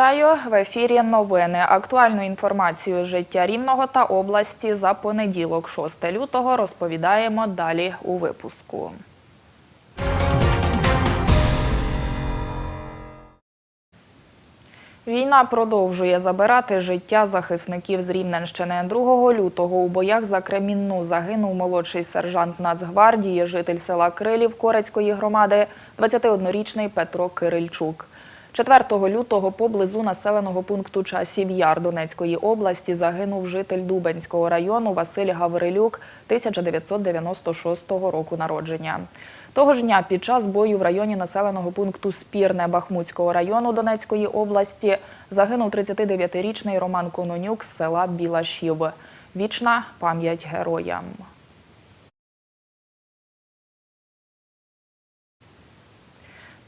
Вітаю в ефірі. Новини. Актуальну інформацію життя Рівного та області за понеділок, 6 лютого, розповідаємо далі у випуску. Війна продовжує забирати життя захисників з Рівненщини. 2 лютого у боях за Кремінну загинув молодший сержант Нацгвардії, житель села Крилів Корецької громади, 21-річний Петро Кирильчук. 4 лютого поблизу населеного пункту Часів Яр Донецької області загинув житель Дубенського району Василь Гаврилюк 1996 року народження. Того ж дня під час бою в районі населеного пункту Спірне Бахмутського району Донецької області загинув 39-річний Роман Кононюк з села Білашів. Вічна пам'ять героям.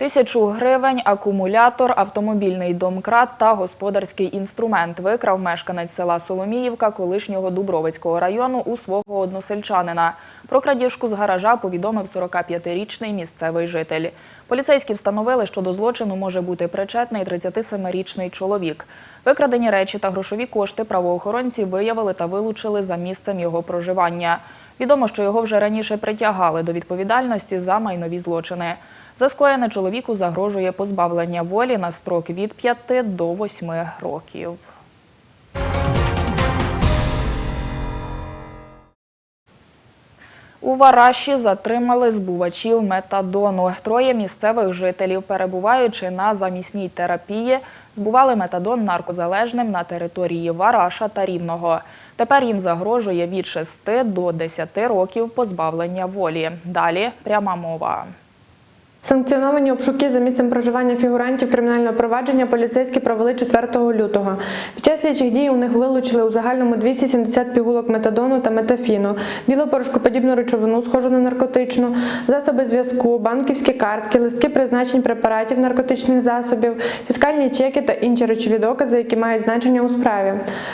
Тисячу гривень, акумулятор, автомобільний домкрат та господарський інструмент викрав мешканець села Соломіївка колишнього Дубровицького району у свого односельчанина. Про крадіжку з гаража повідомив 45-річний місцевий житель. Поліцейські встановили, що до злочину може бути причетний 37-річний чоловік. Викрадені речі та грошові кошти правоохоронці виявили та вилучили за місцем його проживання. Відомо, що його вже раніше притягали до відповідальності за майнові злочини. За скоєне чоловіку загрожує позбавлення волі на строк від 5 до 8 років. У Вараші затримали збувачів метадону. Троє місцевих жителів, перебуваючи на замісній терапії, збували метадон наркозалежним на території Вараша та Рівного. Тепер їм загрожує від 6 до 10 років позбавлення волі. Далі пряма мова. Санкціоновані обшуки за місцем проживання фігурантів кримінального провадження поліцейські провели 4 лютого. Під час слідчих дій у них вилучили у загальному 270 пігулок метадону та метафіну, білопорошкоподібну речовину, схожу на наркотичну, засоби зв'язку, банківські картки, листки призначень препаратів наркотичних засобів, фіскальні чеки та інші речові докази, які мають значення у справі.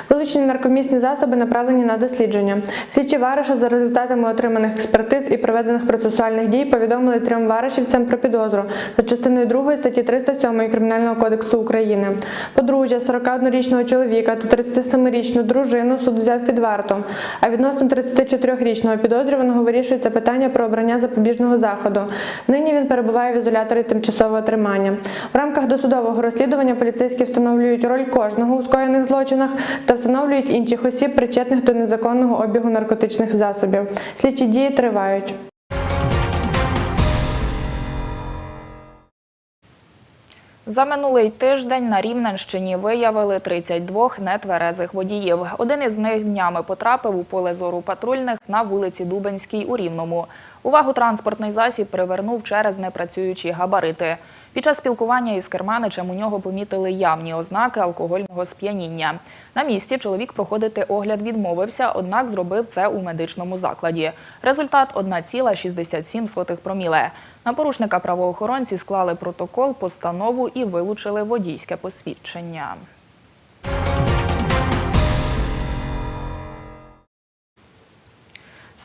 Вилучені наркомісні засоби направлені на дослідження. Слідчі Вараша за результатами отриманих експертиз і проведених процесуальних дій повідомили трьом варашівцям про підозру за частиною 2 статті 307 Кримінального кодексу України. Подружжя 41-річного чоловіка та 37-річну дружину суд взяв під варту. А відносно 34-річного підозрюваного вирішується питання про обрання запобіжного заходу. Нині він перебуває в ізоляторі тимчасового тримання. В рамках досудового розслідування поліцейські встановлюють роль кожного у скоєних злочинах та встановлюють інших осіб, причетних до незаконного обігу наркотичних засобів. Слідчі дії тривають. За минулий тиждень на Рівненщині виявили 32 нетверезих водіїв. Один із них днями потрапив у поле зору патрульних на вулиці Дубенській у Рівному. Увагу транспортний засіб привернув через непрацюючі габарити. Під час спілкування із керманичем у нього помітили явні ознаки алкогольного сп'яніння. На місці чоловік проходити огляд відмовився, однак зробив це у медичному закладі. Результат 1,67 проміле. На порушника правоохоронці склали протокол, постанову і вилучили водійське посвідчення.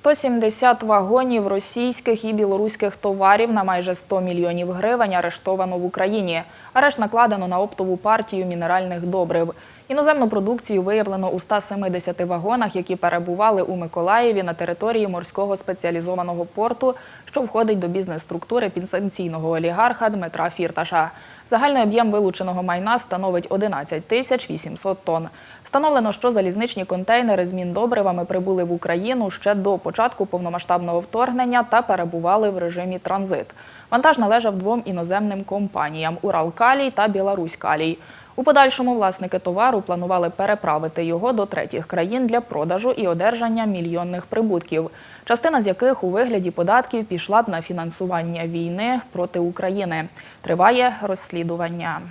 «170 вагонів російських і білоруських товарів на майже 100 мільйонів гривень арештовано в Україні. Арешт накладено на оптову партію мінеральних добрив. Іноземну продукцію виявлено у 170 вагонах, які перебували у Миколаєві на території морського спеціалізованого порту, що входить до бізнес-структури підсанкційного олігарха Дмитра Фірташа. Загальний об'єм вилученого майна становить 11 тисяч 800 тонн. Встановлено, що залізничні контейнери з міндобривами прибули в Україну ще до початку повномасштабного вторгнення та перебували в режимі транзит. Вантаж належав двом іноземним компаніям Уралкалій та Білоруськалій. У подальшому власники товару планували переправити його до третіх країн для продажу і одержання мільйонних прибутків, частина з яких у вигляді податків пішла б на фінансування війни проти України. Триває розслідування.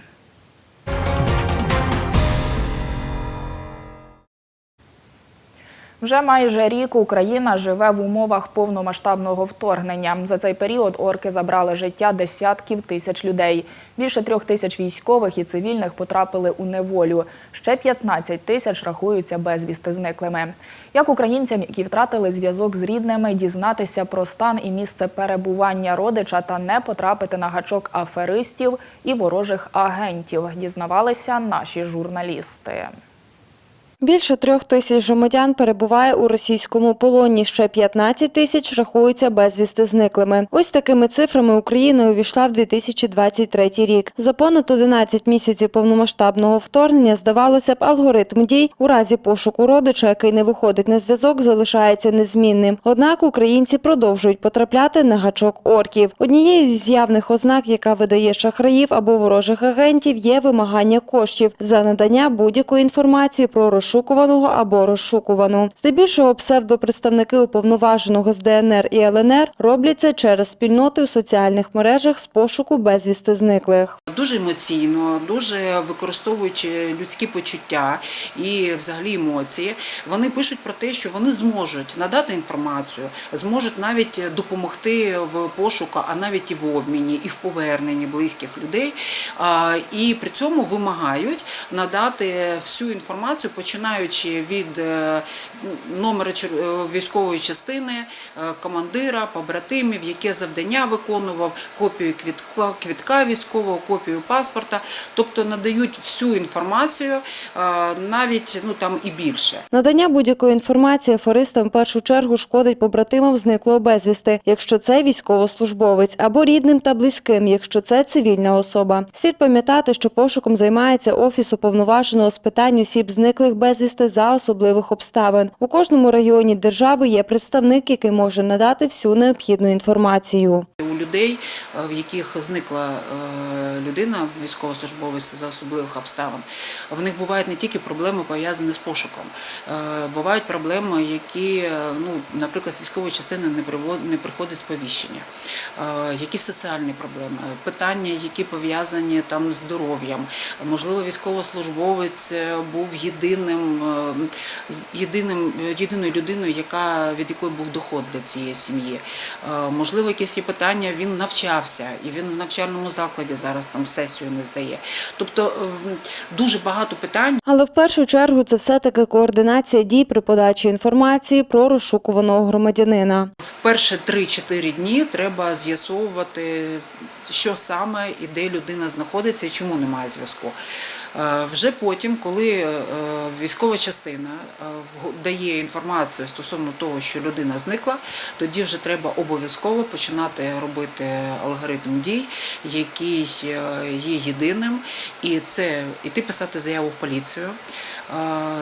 Вже майже рік Україна живе в умовах повномасштабного вторгнення. За цей період орки забрали життя десятків тисяч людей. Більше трьох тисяч військових і цивільних потрапили у неволю. Ще 15 тисяч рахуються безвісти зниклими. Як українцям, які втратили зв'язок з рідними, дізнатися про стан і місце перебування родича та не потрапити на гачок аферистів і ворожих агентів, дізнавалися наші журналісти. Більше трьох тисяч громадян перебуває у російському полоні. Ще 15 тисяч рахуються безвісти зниклими. Ось такими цифрами Україна увійшла в 2023 рік. За понад 11 місяців повномасштабного вторгнення, здавалося б, алгоритм дій у разі пошуку родича, який не виходить на зв'язок, залишається незмінним. Однак українці продовжують потрапляти на гачок орків. Однією зі з'явних ознак, яка видає шахраїв або ворожих агентів, є вимагання коштів за надання будь-якої інформації про розшукуваного або розшукувану. Здебільшого псевдопредставники уповноваженого з ДНР і ЛНР роблять це через спільноти у соціальних мережах з пошуку безвісти зниклих. Дуже емоційно, дуже використовуючи людські почуття і взагалі емоції, вони пишуть про те, що вони зможуть надати інформацію, зможуть навіть допомогти в пошуку, а навіть і в обміні, і в поверненні близьких людей. І при цьому вимагають надати всю інформацію, починаючи від номера е, військової частини, е, командира, побратимів, яке завдання виконував, копію квітка, квітка військового, копію паспорта, тобто надають всю інформацію, е, навіть ну там і більше. Надання будь-якої інформації аферистам в першу чергу шкодить побратимам зниклого безвісти, якщо це військовослужбовець, або рідним та близьким, якщо це цивільна особа. Слід пам'ятати, що пошуком займається офіс уповноваженого з питань осіб зниклих безвісти за особливих обставин. У кожному районі держави є представник, який може надати всю необхідну інформацію. У людей, е, в яких зникла е, людина, військовослужбовець за особливих обставин, в них бувають не тільки проблеми пов'язані з пошуком, Е, бувають проблеми, які, е, ну, наприклад, військової частини не приходить сповіщення, Е, якісь соціальні проблеми, питання, які пов'язані там з здоров'ям. Можливо, військовослужбовець був єдиним, єдиним, єдиною людиною, яка від якої був доход для цієї сім'ї. Можливо, якісь є питання, він навчався, і він в навчальному закладі зараз там сесію не здає. Тобто е, дуже багато питань. Але в першу чергу це все-таки координація дій при подачі інформації про розшукуваного громадянина. В перші 3-4 дні треба з'ясовувати, що саме і де людина знаходиться і чому немає зв'язку. Е, Вже потім, коли е, військова частина е, дає інформацію стосовно того, що людина зникла, тоді вже треба обов'язково починати робити алгоритм дій, який є єдиним, і це іти писати заяву в поліцію,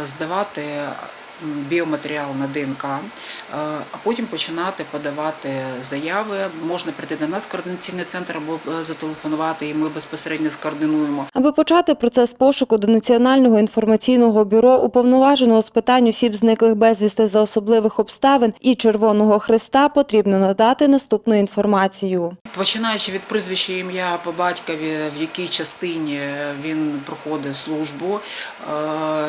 здавати біоматеріал на ДНК, е, а потім починати подавати заяви. Можна прийти до нас в координаційний центр або е, зателефонувати, і ми безпосередньо скоординуємо. Аби почати процес пошуку до Національного інформаційного бюро уповноваженого з питань осіб зниклих безвісти за особливих обставин і Червоного Христа потрібно надати наступну інформацію. Починаючи від прізвища ім'я по батькові, в якій частині він проходить службу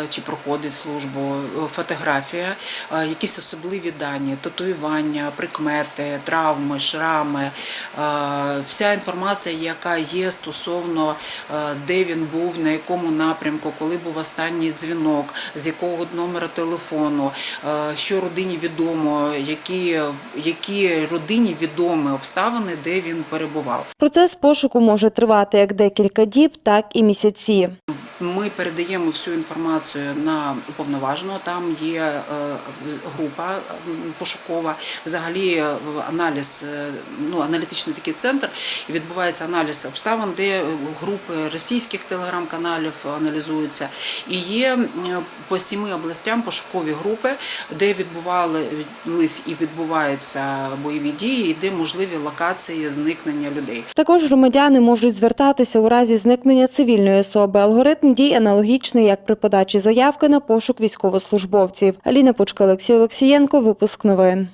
е, чи проходить службу, е, фотографія, е, якісь особливі дані, татуювання, прикмети, травми, шрами, е, вся інформація, яка є стосовно е, де він був, на якому напрямку, коли був останній дзвінок, з якого номера телефону, що родині відомо, які, які родині відомі обставини, де він перебував. Процес пошуку може тривати як декілька діб, так і місяці. Ми передаємо всю інформацію на уповноваженого. Там є е, група пошукова. Взагалі е, аналіз, е, ну аналітичний такий центр, і відбувається аналіз обставин, де групи російських телеграм-каналів аналізуються. І є по сіми областям пошукові групи, де відбувались і відбуваються бойові дії, і де можливі локації зникнення людей. Також громадяни можуть звертатися у разі зникнення цивільної особи. Алгоритм дій аналогічний, як при подачі заявки на пошук військовослужбовців. Аліна Пучка, Олексій Олексієнко. Випуск новин.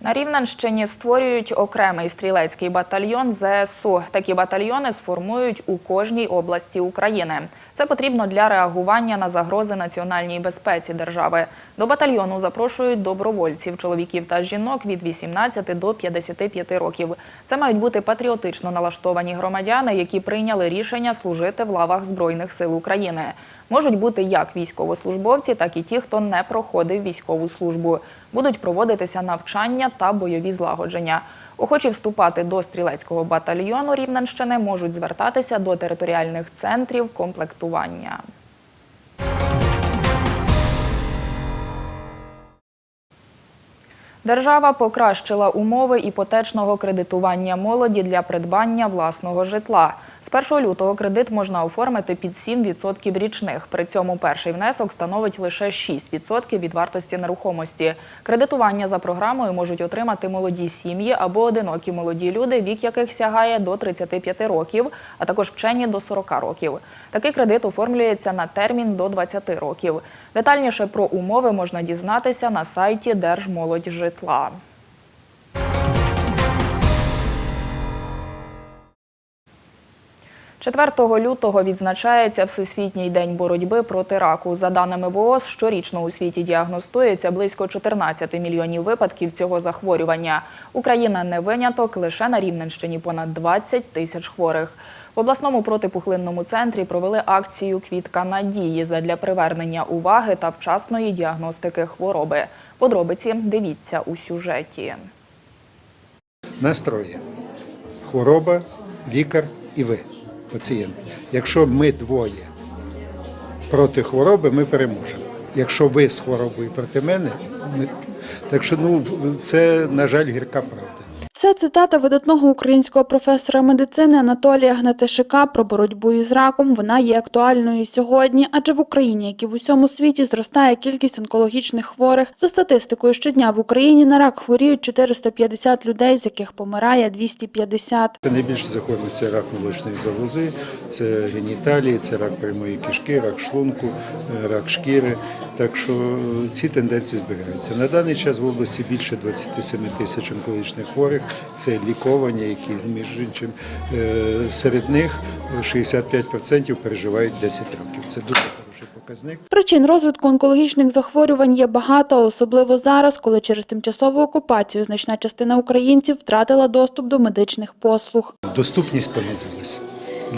На Рівненщині створюють окремий стрілецький батальйон ЗСУ. Такі батальйони сформують у кожній області України. Це потрібно для реагування на загрози національній безпеці держави. До батальйону запрошують добровольців, чоловіків та жінок від 18 до 55 років. Це мають бути патріотично налаштовані громадяни, які прийняли рішення служити в лавах Збройних сил України. Можуть бути як військовослужбовці, так і ті, хто не проходив військову службу. Будуть проводитися навчання та бойові злагодження. Охочі вступати до стрілецького батальйону Рівненщини можуть звертатися до територіальних центрів комплектування. Держава покращила умови іпотечного кредитування молоді для придбання власного житла. З 1 лютого кредит можна оформити під 7% річних. При цьому перший внесок становить лише 6% від вартості нерухомості. Кредитування за програмою можуть отримати молоді сім'ї або одинокі молоді люди, вік яких сягає до 35 років, а також вчені до 40 років. Такий кредит оформлюється на термін до 20 років. Детальніше про умови можна дізнатися на сайті Держмолодьжитла. – 4 лютого відзначається Всесвітній день боротьби проти раку. За даними ВООЗ, щорічно у світі діагностується близько 14 мільйонів випадків цього захворювання. Україна не виняток, лише на Рівненщині понад 20 тисяч хворих. В обласному протипухлинному центрі провели акцію Квітка надії задля привернення уваги та вчасної діагностики хвороби. Подробиці дивіться у сюжеті. настрої. Хвороба, лікар і ви, пацієнт. Якщо ми двоє проти хвороби, ми переможемо. Якщо ви з хворобою проти мене, ми... так що ну, це, на жаль, гірка правда. Це цитата видатного українського професора медицини Анатолія Гнатишика про боротьбу із раком. Вона є актуальною сьогодні, адже в Україні, як і в усьому світі, зростає кількість онкологічних хворих. За статистикою, щодня в Україні на рак хворіють 450 людей, з яких помирає 250. Це найбільше це рак молочної залози, це геніталії, це рак прямої кишки, рак шлунку, е, рак шкіри. Так що ці тенденції зберігаються. На даний час в області більше 27 тисяч онкологічних хворих. Це ліковані, які між іншим е, серед них 65% переживають 10 років. Це дуже хороший показник. Причин розвитку онкологічних захворювань є багато, особливо зараз, коли через тимчасову окупацію значна частина українців втратила доступ до медичних послуг. Доступність понизилась.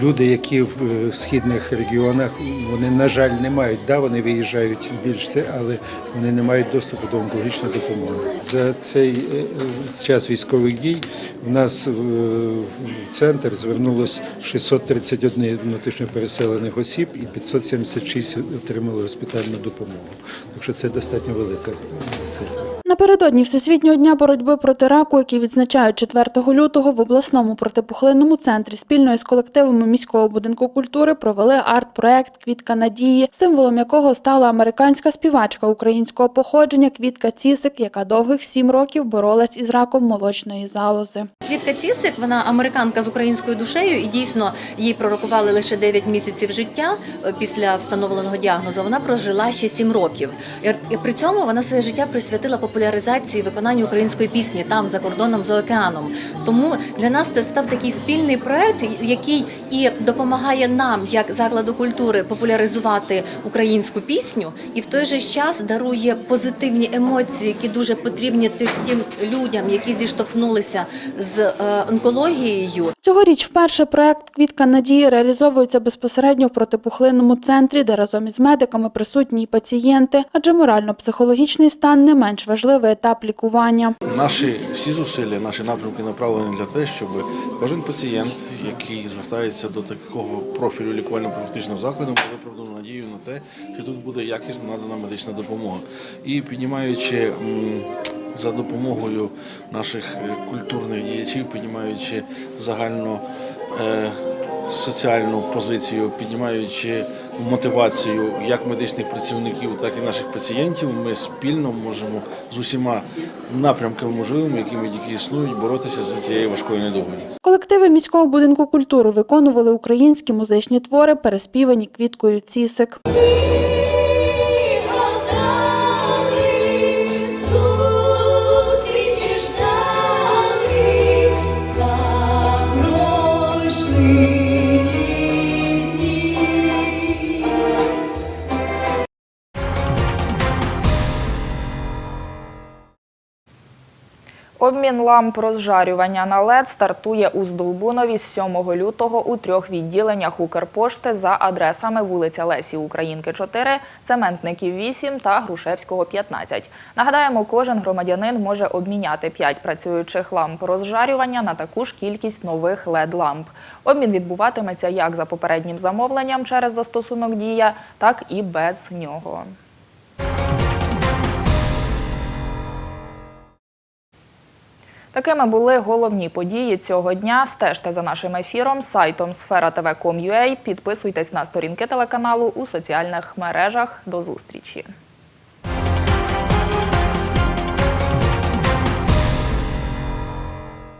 Люди, які в е, східних регіонах, вони, на жаль, не мають, да, вони виїжджають більш це, але вони не мають доступу до онкологічної допомоги. За цей е, е, час військових дій в нас в в центр звернулось 631 внутрішньо переселених осіб і 576 отримали госпітальну допомогу. Так що це достатньо велика цифра. Напередодні Всесвітнього дня боротьби проти раку, який відзначають 4 лютого, в обласному протипухлинному центрі спільно із колективами міського будинку культури провели арт-проект Квітка надії, символом якого стала американська співачка українського походження Квітка Цісик, яка довгих сім років боролась із раком молочної залози. Квітка Цісик, вона американка з українською душею, і дійсно їй пророкували лише 9 місяців життя е, після встановленого діагнозу. Вона прожила ще 7 років. І при цьому вона своє життя присвятила популяризації виконанню української пісні там за кордоном за океаном. Тому для нас це став такий спільний проект, який і допомагає нам, як закладу культури, популяризувати українську пісню, і в той же час дарує позитивні емоції, які дуже потрібні тим людям, які зіштовхнулися з е, онкологією. Цьогоріч вперше проект Квітка надії реалізовується безпосередньо в протипухлинному центрі, де разом із медиками присутні й пацієнти, адже морально-психологічний стан не менш важливий етап лікування. Наші всі зусилля, наші напрямки направлені для того, щоб кожен пацієнт, який звертається до такого профілю лікувально-профілактичного закладу, мав виправдану надію на те, що тут буде якісно надана медична допомога. І піднімаючи за допомогою наших е, культурних діячів, піднімаючи загальну е, соціальну позицію, піднімаючи мотивацію як медичних працівників, так і наших пацієнтів, ми спільно можемо з усіма напрямками можливими, якими тільки існують, боротися за цією важкою недугою. Колективи міського будинку культури виконували українські музичні твори, переспівані квіткою цісик. Обмін ламп розжарювання на LED стартує у Здолбунові з 7 лютого у трьох відділеннях Укрпошти за адресами вулиця Лесі Українки 4, Цементників 8 та Грушевського 15. Нагадаємо, кожен громадянин може обміняти 5 працюючих ламп розжарювання на таку ж кількість нових LED-ламп. Обмін відбуватиметься як за попереднім замовленням через застосунок «Дія», так і без нього. Такими були головні події цього дня. Стежте за нашим ефіром сайтом sfera.tv.com.ua. Підписуйтесь на сторінки телеканалу у соціальних мережах. До зустрічі.